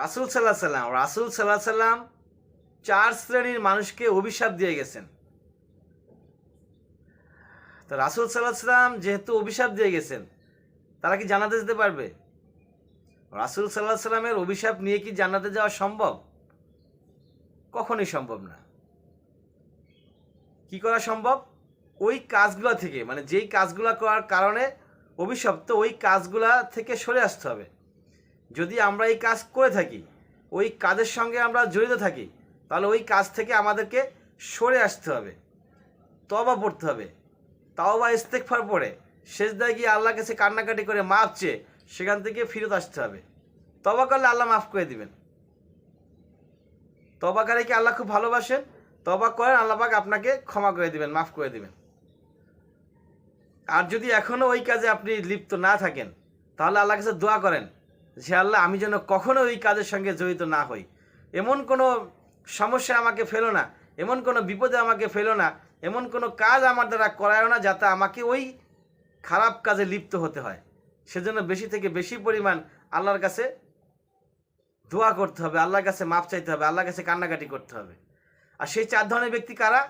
রাসুল সাল্লাহ সাল্লাম রাসুল সাল্লাহ সাল্লাম চার শ্রেণির মানুষকে অভিশাপ দিয়ে গেছেন। তো রাসুল সাল্লাহ সাল্লাম যেহেতু অভিশাপ দিয়ে গেছেন, তারা কি জানাতে যেতে পারবে? রাসুল সাল্লাহ সাল্লামের অভিশাপ নিয়ে কি জান্নাতে যাওয়া সম্ভব? কখনই সম্ভব না। কি করা সম্ভব? ওই কাজগুলো থেকে মানে যেই কাজগুলো করার কারণে অভিশপ্ত ওই কাজগুলা থেকে সরে আসতে হবে। যদি আমরা এই কাজ করে থাকি, ওই কাজের সঙ্গে আমরা জড়িত থাকি, তাহলে ওই কাজ থেকে আমাদেরকে সরে আসতে হবে তবা পড়তে হবে। তাও বা ইস্তেকফার পড়ে শেষ দায় গিয়ে আল্লাহ কাছে কান্নাকাটি করে মাপ চেয়ে সেখান থেকে ফিরত আসতে হবে। তবা করলে আল্লাহ মাফ করে দিবেন। তবাকারীকে আল্লাহ খুব ভালোবাসেন? তবা করেন, আল্লাহ পাক আপনাকে ক্ষমা করে দিবেন, মাফ করে দিবেন। আর যদি এখনও ওই কাজে আপনি লিপ্ত না থাকেন, তাহলে আল্লাহ কাছে দোয়া করেন যে আল্লাহ, আমি যেন কখনো ওই কাজের সঙ্গে জড়িত না হই। এমন কোনো সমস্যা আমাকে ফেলো না, এমন কোনো বিপদে আমাকে ফেলো না, এমন কোনো কাজ আমার দ্বারা করায় না যাতে আমাকে ওই খারাপ কাজে লিপ্ত হতে হয়। সেজন্য বেশি থেকে বেশি পরিমাণ আল্লাহর কাছে দোয়া করতে হবে, আল্লাহর কাছে মাপ চাইতে হবে, আল্লাহর কাছে কান্নাকাটি করতে হবে। আর সেই চার ধরনের ব্যক্তি কারা?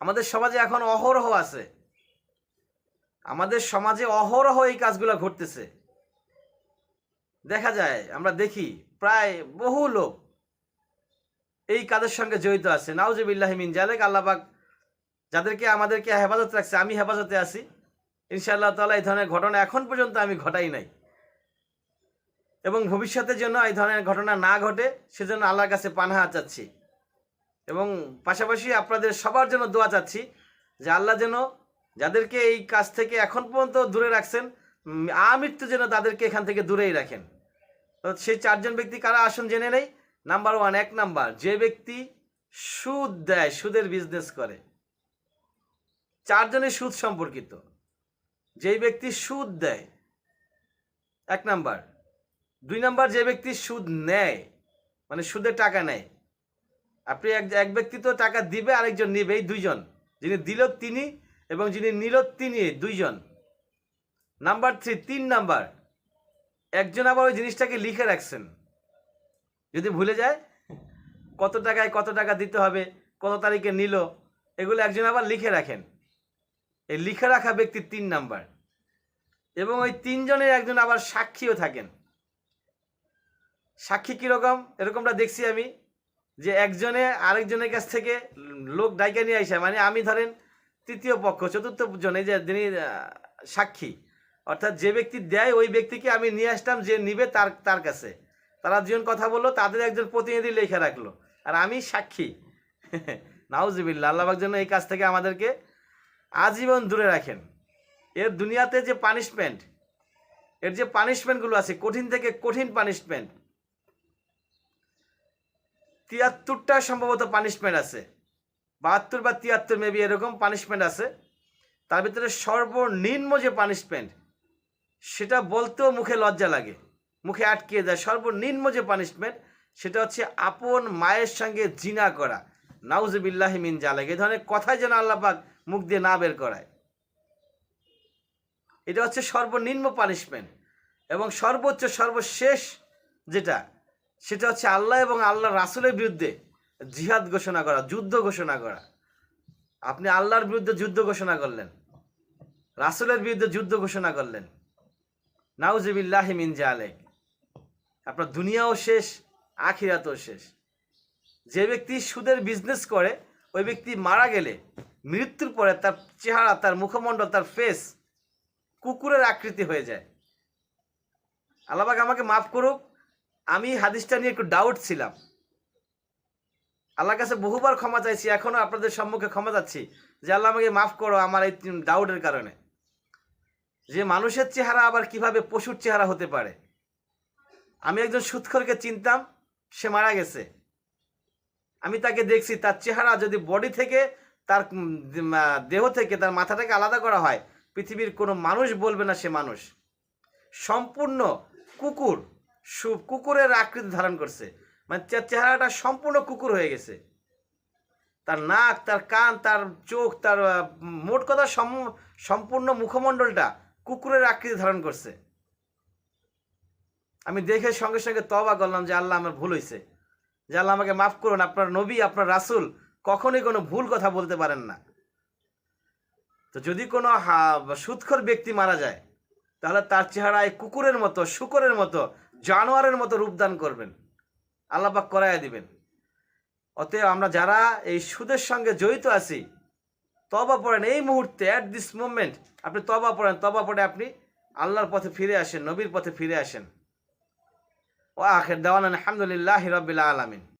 আমাদের সমাজে এখন অহরহ আছে। আমাদের সমাজে অহরহ এই কাজগুলো ঘটতেছে। দেখা যায়, আমরা দেখি, প্রায় বহু লোক এই কাজের সঙ্গে জড়িত আছে। নাউজবিল্লাহ মিন জালেক আল্লাহবাক যাদেরকে, আমাদেরকে হেফাজত রাখছে, আমি হেফাজতে আছি। ইনশাআল্লাহ তাআলা এই ধরনের ঘটনা এখন পর্যন্ত আমি ঘটাই নাই। এবং ভবিষ্যতের জন্য এই ধরনের ঘটনা না ঘটে, সেজন্য আল্লাহর কাছে পানাহা চাচ্ছি। এবং পাশাপাশি আপনাদের সবার জন্য দোয়া চাচ্ছি, যে আল্লাহ যেন যাদেরকে এই কাজ থেকে এখন পর্যন্ত দূরে রাখছেন আমৃত্যু যেন তাদেরকে এখান থেকে দূরেই রাখেন। সেই চারজন ব্যক্তি কারা? আসুন জেনে নেই। নাম্বার ওয়ান এক নাম্বার যে ব্যক্তি সুদ দেয়, সুদের বিজনেস করে। চারজনের সুদ সম্পর্কিত। যেই ব্যক্তি সুদ দেয়, এক নাম্বার দুই নাম্বার যে ব্যক্তি সুদ নেয় মানে সুদের টাকা নেয়। আপনি এক এক ব্যক্তি তো টাকা দিবে, আরেকজন নিবে, এই দুইজন। যিনি দিল, তিনি, এবং যিনি নিল, তিনি, দুইজন। নাম্বার থ্রি তিন নাম্বার একজন আবার ওই জিনিসটাকে লিখে রাখছেন। যদি ভুলে যায়, কত টাকায় কত টাকা দিতে হবে, কত তারিখে নিল, এগুলো একজন আবার লিখে রাখেন। এই লিখে রাখা ব্যক্তি তিন নাম্বার। এবং ওই তিনজনের একজন আবার সাক্ষীও থাকেন। সাক্ষী কীরকম? এরকমটা দেখছি আমি, যে একজনে আরেকজনের কাছ থেকে লোক ডাইকা নিয়ে আসে। মানে আমি ধরেন তৃতীয় পক্ষ, চতুর্থ জন যে যিনি সাক্ষী অর্থাৎ যে ব্যক্তি দেয়, ওই ব্যক্তিকে আমি নিয়ে আসতাম যে নিবে তার তার কাছে। তারা দুজন কথা বলল, তাদের একজন প্রতিনিধি লেখা রাখল। আর আমি সাক্ষী। নাউজিবিল্লা আল্লাহবাক জন্য এই কাজ থেকে আমাদেরকে আজীবন দূরে রাখেন। এর দুনিয়াতে যে পানিশমেন্ট এর যে পানিশমেন্টগুলো আছে, কঠিন থেকে কঠিন পানিশমেন্ট তিয়াত্তরটা সম্ভবত পানিশমেন্ট আছে। বাহাত্তর বা তিয়াত্তর মেবি এরকম পানিশমেন্ট আছে। তার ভিতরে সর্বনিম্ন যে পানিশমেন্ট সেটা বলতেও মুখে লজ্জা লাগে। মুখে আটকে যায়। সর্বনিম্ন যে পানিশমেন্ট সেটা হচ্ছে আপন মায়ের সঙ্গে জিনা করা। নাউজবিল্লাহ মিন জালেক। এই ধরনের কথাই যেন আল্লাপাক মুখ দিয়ে না বের করায়। এটা হচ্ছে সর্বনিম্ন পানিশমেন্ট এবং সর্বোচ্চ, সর্বশেষ যেটা, সেটা হচ্ছে আল্লাহ এবং আল্লাহ রাসুলের বিরুদ্ধে জিহাদ ঘোষণা করা, যুদ্ধ ঘোষণা করা। আপনি আল্লাহর বিরুদ্ধে যুদ্ধ ঘোষণা করলেন। রাসুলের বিরুদ্ধে যুদ্ধ ঘোষণা করলেন। নাউজিবিল্লাহ মিন আপনার দুনিয়াও শেষ, আখিরাতও শেষ। যে ব্যক্তি সুদের বিজনেস করে, ওই ব্যক্তি মারা গেলে, মৃত্যুর পরে তার চেহারা, তার মুখমণ্ডল, তার ফেস কুকুরের আকৃতি হয়ে যায়। আল্লাহবাক আমাকে মাফ করুক, আমি হাদিসটা নিয়ে একটু ডাউট ছিলাম। আল্লাহর কাছে বহুবার ক্ষমা চাইছি, এখনও আপনাদের সম্মুখে ক্ষমা চাচ্ছি যে আল্লাহ আমাকে মাফ করো আমার এই ডাউটের কারণে। যে মানুষের চেহারা আবার কীভাবে পশুর চেহারা হতে পারে? আমি একজন সুৎখরকে চিনতাম, সে মারা গেছে। আমি তাকে দেখছি, তার চেহারা যদি বডি থেকে, তার দেহ থেকে, তার মাথাটাকে আলাদা করা হয়, পৃথিবীর কোনো মানুষ বলবে না সে মানুষ। সম্পূর্ণ কুকুর কুকুরের আকৃতি ধারণ করছে। মানে চে- চেহারাটা সম্পূর্ণ কুকুর হয়ে গেছে। তার নাক, তার কান, তার চোখ, তার মোট কথা সম- সম্পূর্ণ মুখমণ্ডলটা কুকুরের আকৃতি ধারণ করছে। আমি দেখে সঙ্গে সঙ্গে তবা করলাম যে আল্লাহ আমার ভুল হয়েছে যে আল্লাহ আমাকে মাফ করুন, আপনার নবী, আপনার রাসূল কখনোই কোনো ভুল কথা বলতে পারেন না। তো যদি কোনো সুৎখর ব্যক্তি মারা যায়, তাহলে তার চেহারায় কুকুরের মতো, শুকরের মতো, জানোয়ারের মতো রূপদান করবেন। আল্লাপাক করাইয়া দিবেন। অতএব আমরা যারা এই সুদের সঙ্গে জড়িত আছি তবা পড়েন। এই মুহূর্তে অ্যাট দিস মোমেন্ট আপনি তবা পড়েন। তবা পড়ে আপনি আল্লাহর পথে ফিরে আসেন, নবীর পথে ফিরে আসেন। ও আখের দেওয়ান আলহামদুলিল্লাহ হিরবিল্লা আলমিন।